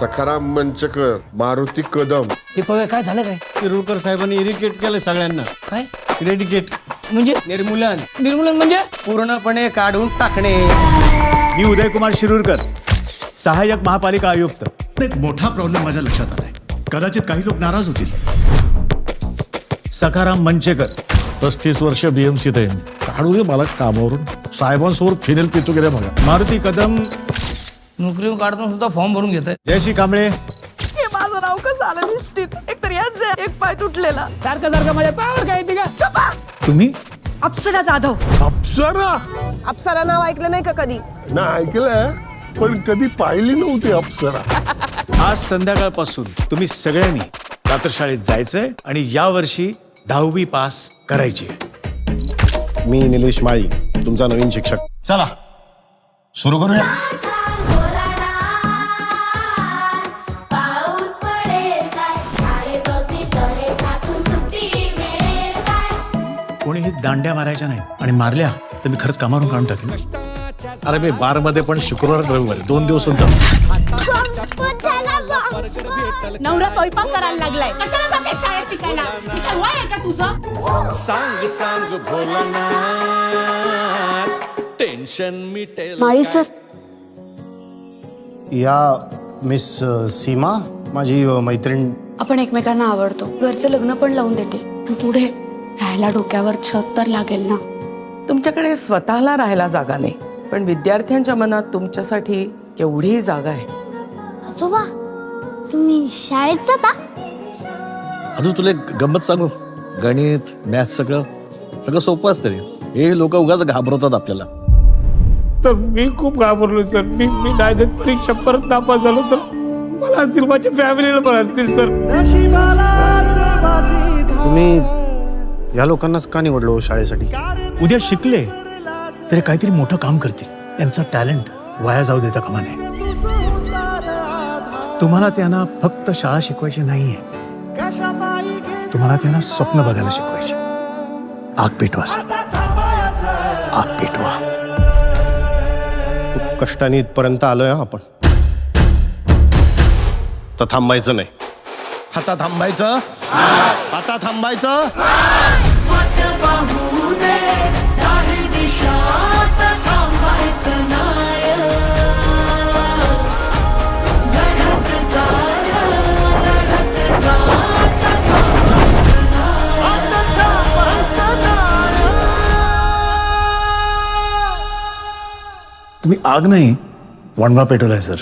सखाराम मंचकर मारुती कदम. हे पवे काय झालं काय? शिरूरकर साहेबांनी इरिटेट केलं सगळ्यांना. काय? इरेडिकेट म्हणजे? निर्मूलन. निर्मूलन म्हणजे? पूर्णपणे काढून टाकणे. मी उदयकुमार शिरूरकर सहाय्यक महापालिका आयुक्त. एक मोठा प्रॉब्लेम माझ्या लक्षात आलाय. कदाचित काही लोक नाराज होतील. सखाराम मंचेकर. पस्तीस वर्ष बीएमसीत आहे मी. काढू दे मला कामावरून. साहेबांसमोर फिनेल पितो गेल्या बघा. मारुती कदम नोकरी काढताना सुद्धा फॉर्म भरून घेत आहे जयश्री कांबळे. हे माझं नाव कसं आलं निश्चित? एक तर याच एक पाय तुटलेला. सारखं सारखं माझ्या पायावर काय येते का? तुम्ही? अप्सरा जाधव. अप्सरा? अप्सरा नाव ऐकलं नाही का कधी? ना ऐकलंय पण कधी पाहिली नव्हती अप्सरा. आज संध्याकाळपासून तुम्ही सगळ्यांनी प्रातःशाळेत जायचंय आणि यावर्षी दहावी पास करायची आहे. मी निलेश माळी तुमचा नवीन शिक्षक. चला सुरू करूया. दांड्या मारायच्या नाही आणि मारल्या तर मी खरंच कामावरून काढून टाकेन. अरे मी बारमध्ये पण शुक्रवार रविवारी दोन दिवस नवरा स्वयंपाक करायला लागलाय. कशाला जाते शाळेत शिकायला? मी काय वय आहे का तुझं? माळी सर. या मिस सीमा माझी मैत्रीण. आपण एकमेकांना आवडतो. घरचे लग्न पण लावून देतील. पण पुढे राहायला डोक्यावर छत तर लागेल ना. तुमच्याकडे स्वतःला राहायला जागा नाही पण विद्यार्थ्यांच्या मनात तुमच्यासाठी केवढी जागा आहे. आजोबा तुम्ही शाळेत जाता? अजून तुला एक गंमत सांगू? गणित मॅथ सगळं सगळं सोपं असतं रे. हे लोक उगाच घाबरवतात आपल्याला. तर मी खूप घाबरलो सर मी मी नाही देत परीक्षा परत नापास झालो तर मला असतील माझ्या फॅमिलीला पण असतील सर तुम्ही या लोकांनाच का निवडलो हो शाळेसाठी? उद्या शिकले तरी काहीतरी मोठं काम करतील. त्यांचा टॅलेंट वाया जाऊ देता कामा नये. तुम्हाला त्यांना फक्त शाळा शिकवायची नाहीये. तुम्हाला त्यांना स्वप्न बघायला शिकवायचे. आग पेटवा सर. आग पेटवा. खूप कष्टाने इथपर्यंत आलोय हं आपण. तर थांबायचं नाही. आता थांबायचं? आता थांबायचं? तुम्ही आग नाही वणवा पेटवलाय सर.